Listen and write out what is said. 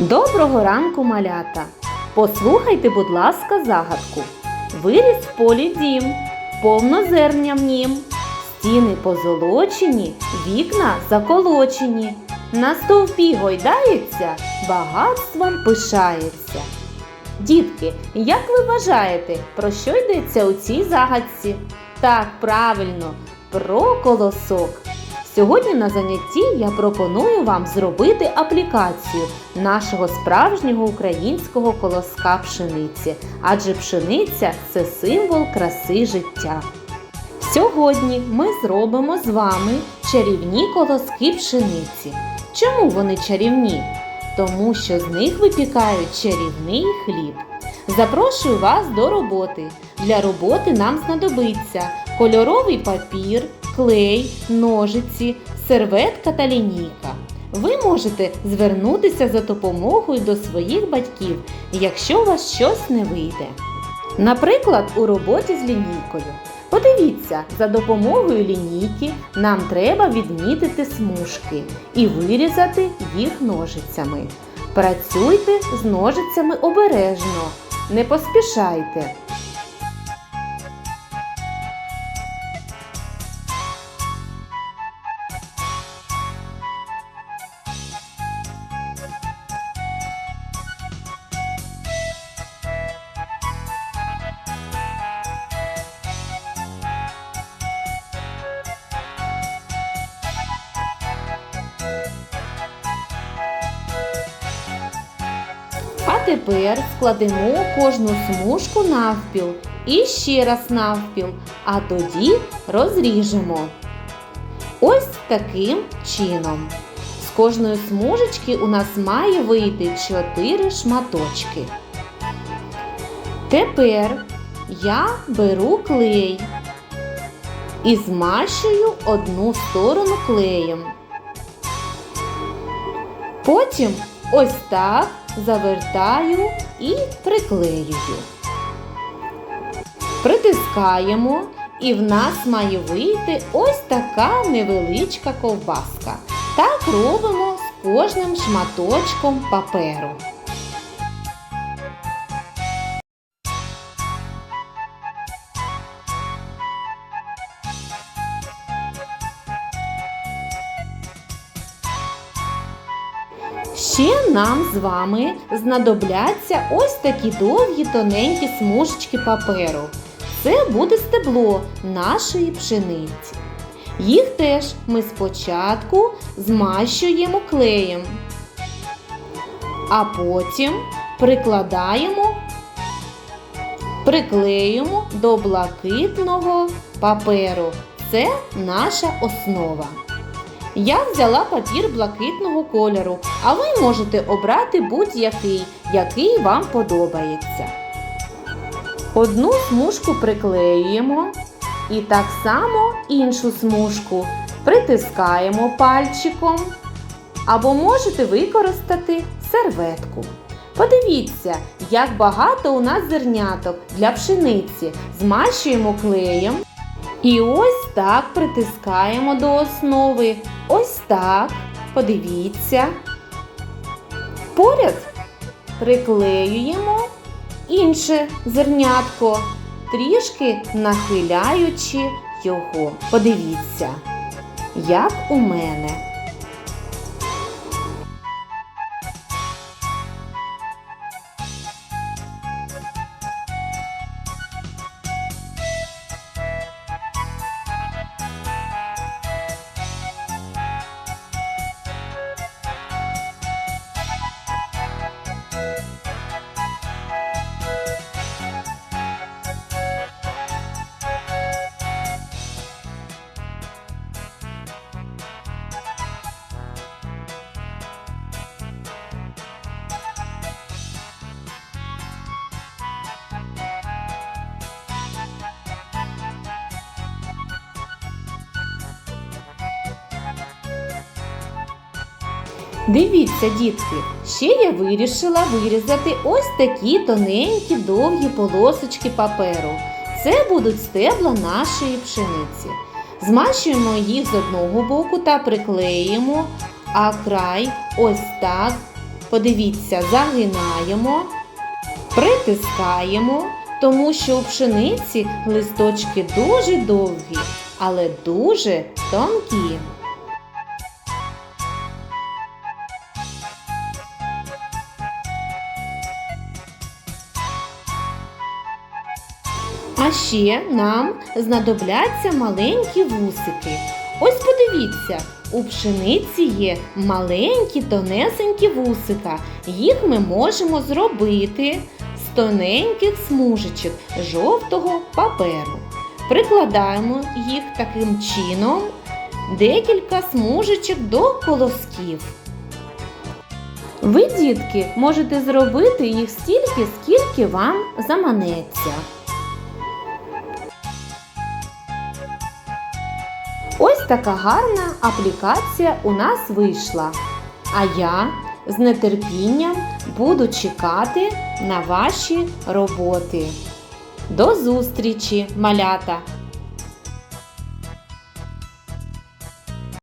Доброго ранку, малята! Послухайте, будь ласка, загадку. Виріс в полі дім, повно зерня в нім, стіни позолочені, вікна заколочені. На стовпі гойдається, багатством пишається. Дітки, як ви вважаєте, про що йдеться у цій загадці? Так, правильно, про колосок. Сьогодні на занятті я пропоную вам зробити аплікацію нашого справжнього українського колоска пшениці, адже пшениця це символ краси життя. Сьогодні ми зробимо з вами чарівні колоски пшениці. Чому вони чарівні? Тому що з них випікають чарівний хліб. Запрошую вас до роботи. Для роботи нам знадобиться кольоровий папір, клей, ножиці, серветка та лінійка. Ви можете звернутися за допомогою до своїх батьків, якщо у вас щось не вийде. Наприклад, у роботі з лінійкою. Подивіться, за допомогою лінійки нам треба відмітити смужки і вирізати їх ножицями. Працюйте з ножицями обережно, не поспішайте. Тепер складемо кожну смужку навпіл і ще раз навпіл, а тоді розріжемо. Ось таким чином. З кожної смужечки у нас має вийти 4 шматочки. Тепер я беру клей і змащую одну сторону клеєм. Потім ось так завертаю і приклеюю. Притискаємо, і в нас має вийти ось така невеличка ковбаска. Так робимо з кожним шматочком паперу. Ще нам з вами знадобляться ось такі довгі тоненькі смужечки паперу. Це буде стебло нашої пшениці. Їх теж ми спочатку змащуємо клеєм, а потім прикладаємо, приклеюємо до блакитного паперу. Це наша основа. Я взяла папір блакитного кольору, а ви можете обрати будь-який, який вам подобається. Одну смужку приклеюємо і так само іншу смужку притискаємо пальчиком або можете використати серветку. Подивіться, як багато у нас зерняток для пшениці. Змащуємо клеєм. І ось так притискаємо до основи. Ось так. Подивіться. Поряд приклеюємо інше зернятко, трішки нахиляючи його. Подивіться, як у мене. Дивіться, дітки, ще я вирішила вирізати ось такі тоненькі довгі полосочки паперу. Це будуть стебла нашої пшениці. Змащуємо їх з одного боку та приклеїмо, а край ось так подивіться, загинаємо, притискаємо, тому що у пшениці листочки дуже довгі, але дуже тонкі. А ще нам знадобляться маленькі вусики. Ось подивіться, у пшениці є маленькі тонесенькі вусика. Їх ми можемо зробити з тоненьких смужечок жовтого паперу. Прикладаємо їх таким чином декілька смужечок до колосків. Ви, дітки, можете зробити їх стільки, скільки вам заманеться. Така гарна аплікація у нас вийшла. А я з нетерпінням буду чекати на ваші роботи. До зустрічі, малята!